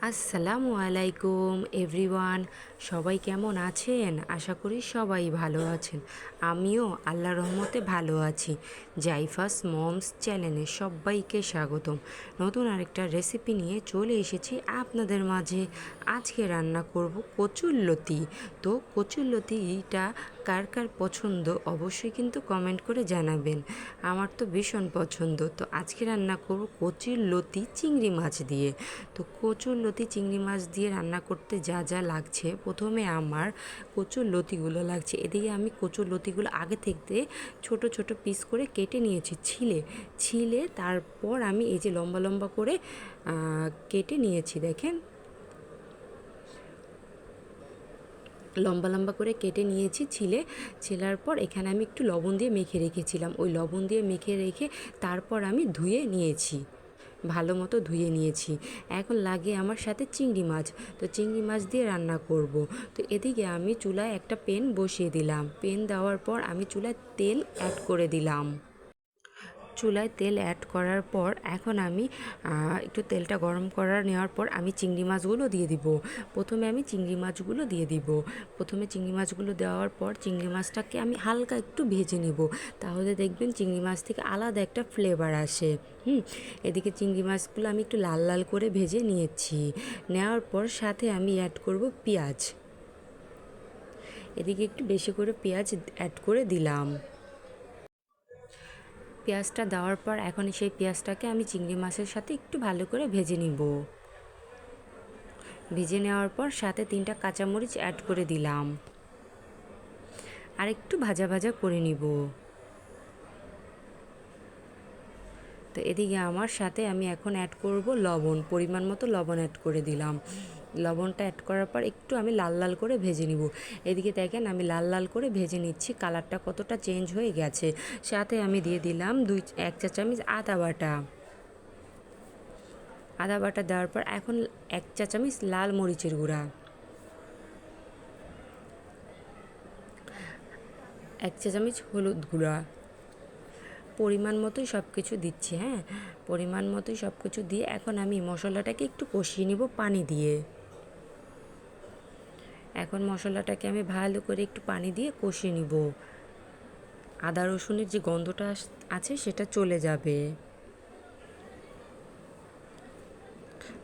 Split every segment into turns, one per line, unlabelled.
আসসালামু আলাইকুম, এভরিওয়ান। সবাই কেমন আছেন? আশা করি সবাই ভালো আছেন। আমিও আল্লাহ রহমতে ভালো আছি। জাইফাস মমস চ্যানেলে সবাইকে স্বাগতম। নতুন আরেকটা রেসিপি নিয়ে চলে এসেছি আপনাদের মাঝে। আজকে রান্না করব কচুরলতি তো কচুরলতিটা কার কার পছন্দ অবশ্যই কিন্তু কমেন্ট করে জানাবেন। আমার তো ভীষণ পছন্দ। তো আজকে রান্না করব কচুর লতি চিংড়ি মাছ দিয়ে। তো কচুর লতি চিংড়ি মাছ দিয়ে রান্না করতে যা যা লাগছে, প্রথমে আমার কচুর লতিগুলো লাগছে। এদিকে আমি কচুর লতিগুলো আগে থেকে ছোট ছোট পিস করে কেটে নিয়েছি ছিলে। ছিলে তারপর আমি এই যে লম্বা লম্বা করে কেটে নিয়েছি, দেখেন। লম্বা লম্বা করে কেটে নিয়েছি ছিলে। ছেলার পর এখানে আমি একটু লবণ দিয়ে মেখে রেখেছিলাম। ওই লবণ দিয়ে মেখে রেখে তারপর আমি ধুয়ে নিয়েছি। ভালো মতো ধুয়ে নিয়েছি। এখন লাগে আমার সাথে চিংড়ি মাছ। তো চিংড়ি মাছ দিয়ে রান্না করব। তো এদিকে আমি চুলায় একটা পেন বসিয়ে দিলাম। পেন দেওয়ার পর আমি চুলায় তেল অ্যাড করে দিলাম। চুলায় তেল অ্যাড করার পর এখন আমি একটু তেলটা গরম করার নেওয়ার পর আমি চিংড়ি মাছগুলো দিয়ে দিব। প্রথমে আমি চিংড়ি মাছগুলো দিয়ে দিব। প্রথমে চিংড়ি মাছগুলো দেওয়ার পর চিংড়ি মাছটাকে আমি হালকা একটু ভেজে নেব। তাহলে দেখবেন চিংড়ি মাছ থেকে আলাদা একটা ফ্লেভার আসে। হুম? এদিকে চিংড়ি মাছগুলো আমি একটু লাল লাল করে ভেজে নিয়েছি। নেওয়ার পর সাথে আমি অ্যাড করব পেঁয়াজ। এদিকে একটু বেশি করে পেঁয়াজ অ্যাড করে দিলাম। পেঁয়াজটা দেওয়ার পর এখন সেই পেঁয়াজটাকে আমি চিংড়ি মাছের সাথে একটু ভালো করে ভেজে নিব। ভেজে নেওয়ার পর সাথে তিনটা কাঁচামরিচ অ্যাড করে দিলাম। আর একটু ভাজা ভাজা করে নিব। তো এদিকে আমার সাথে আমি এখন অ্যাড করব লবণ, পরিমাণ মতো লবণ অ্যাড করে দিলাম। লবণটা অ্যাড করার পর একটু আমি লাল লাল করে ভেজে নিব। এদিকে দেখেন আমি লাল লাল করে ভেজে নিচ্ছি কালারটা কতটা চেঞ্জ হয়ে গেছে। সাথে আমি দিয়ে দিলাম দুই, এক চা চামচ আদা বাটা। আদা বাটা দেওয়ার পর এখন এক চা চামচ লাল মরিচের গুঁড়া। এক চা চামচ হলুদ গুঁড়া। পরিমাণ মতোই সব কিছু দিচ্ছি হ্যাঁ? পরিমাণ মতোই সব কিছু দিয়ে এখন আমি মশলাটাকে একটু কষিয়ে নিব পানি দিয়ে। এখন মশলাটাকে আমি ভালো করে একটু পানি দিয়ে কষিয়ে নিব। আদা রসুনের যে গন্ধটা আছে সেটা চলে যাবে।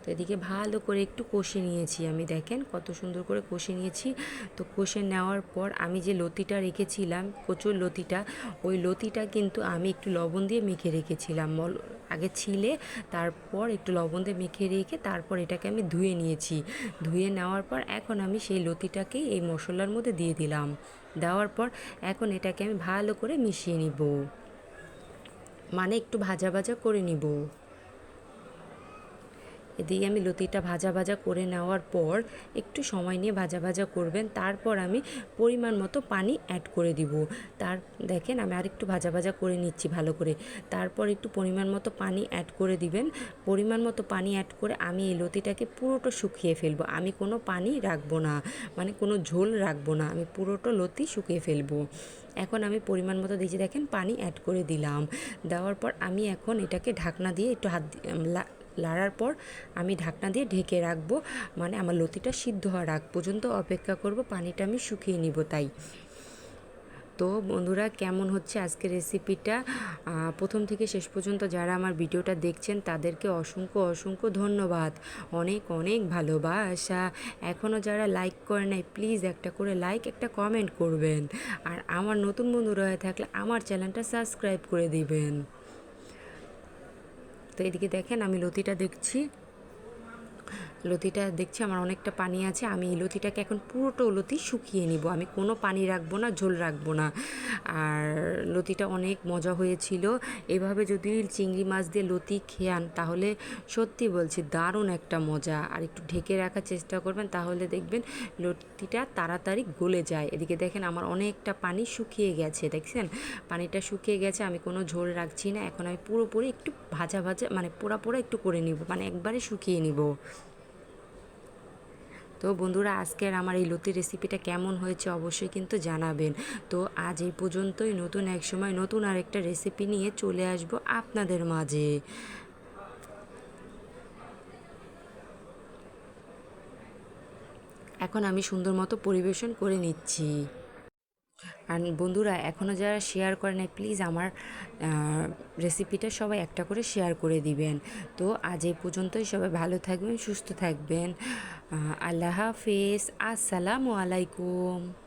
তো এদিকে ভালো করে একটু কষে নিয়েছি আমি, দেখেন কত সুন্দর করে কষে নিয়েছি। তো কষে নেওয়ার পর আমি যে লতিটা রেখেছিলাম, কচুর লতিটা, ওই লতিটা কিন্তু আমি একটু লবণ দিয়ে মেখে রেখেছিলাম। মল, আগে ছিলে, তারপর একটু লবণ দিয়ে মেখে রেখে তারপর এটাকে আমি ধুয়ে নিয়েছি। ধুয়ে নেওয়ার পর এখন আমি সেই লতিটাকে এই মশলার মধ্যে দিয়ে দিলাম। দেওয়ার পর এখন এটাকে আমি ভালো করে মিশিয়ে নিব। মানে একটু ভাজা ভাজা করে নিব। এদিকে আমি লতিটা ভাজা ভাজা করে নেওয়ার পর একটু সময় নিয়ে ভাজা ভাজা করবেন, তারপর আমি পরিমাণ মতো পানি অ্যাড করে দিব। তার, দেখেন আমি আর একটু ভাজা ভাজা করে নিচ্ছি ভালো করে। তারপর একটু পরিমাণ মতো পানি অ্যাড করে দিবেন। পরিমাণ মতো পানি অ্যাড করে আমি এই লতিটাকে পুরোটা শুকিয়ে ফেলব। আমি কোনো পানি রাখব না মানে কোনো ঝোল রাখব না, আমি পুরোটা লতি শুকিয়ে ফেলব। এখন আমি পরিমাণ মতো দিয়েছি, দেখেন পানি অ্যাড করে দিলাম। দেওয়ার পর আমি এখন এটাকে ঢাকনা দিয়ে একটু হাত লাড়ার পর আমি ঢাকনা দিয়ে ঢেকে রাখব। মানে আমার লতিটা সিদ্ধ হওয়ার আগ পর্যন্ত অপেক্ষা করব, পানিটা আমি শুকিয়ে নিব তাই। তো বন্ধুরা, কেমন হচ্ছে আজকের রেসিপিটা প্রথম থেকে শেষ পর্যন্ত যারা আমার ভিডিওটা দেখছেন, তাদেরকে অসংখ্য অসংখ্য ধন্যবাদ। অনেক অনেক ভালোবাসা। এখনও যারা লাইক করে নাই প্লিজ একটা করে লাইক একটা কমেন্ট করবেন। আর আমার নতুন বন্ধুরা হয়ে থাকলে আমার চ্যানেলটা সাবস্ক্রাইব করে দিবেন। তো এদিকে দেখেন আমি লতিটা দেখছি। লতিটা দেখছি, আমার অনেকটা পানি আছে, আমি এই লতিটাকে এখন পুরোটা লতি শুকিয়ে নিব। আমি কোনো পানি রাখব না, ঝোল রাখব না। আর লতিটা অনেক মজা হয়েছিল। এভাবে যদি চিংড়ি মাছ দিয়ে লতি খেয়ান, তাহলে সত্যি বলছি দারুণ একটা মজা। আর একটু ঢেকে রাখার চেষ্টা করবেন, তাহলে দেখবেন লতিটা তাড়াতাড়ি গলে যায়। এদিকে দেখেন আমার অনেকটা পানি শুকিয়ে গেছে, দেখছেন? পানিটা শুকিয়ে গেছে, আমি কোনো ঝোল রাখছি না। এখন আমি পুরোপুরি একটু ভাজা ভাজা মানে পোড়া পোড়া একটু করে নিব মানে একবারে শুকিয়ে নিব। তো বন্ধুরা, আজকের আমার এই লতি রেসিপিটা কেমন হয়েছে অবশ্যই কিন্তু জানাবেন। তো আজ এই পর্যন্তই, নতুন এক সময় নতুন আরেকটা রেসিপি নিয়ে চলে আসব আপনাদের মাঝে। এখন আমি সুন্দর মতো পরিবেশন করে নিচ্ছি। আর বন্ধুরা এখনও যারা শেয়ার করে নাই প্লিজ আমার রেসিপিটা সবাই একটা করে শেয়ার করে দিবেন। তো আজ এই পর্যন্তই, সবাই ভালো থাকবেন, সুস্থ থাকবেন। আল্লাহ হাফেজ। আসসালামু আলাইকুম।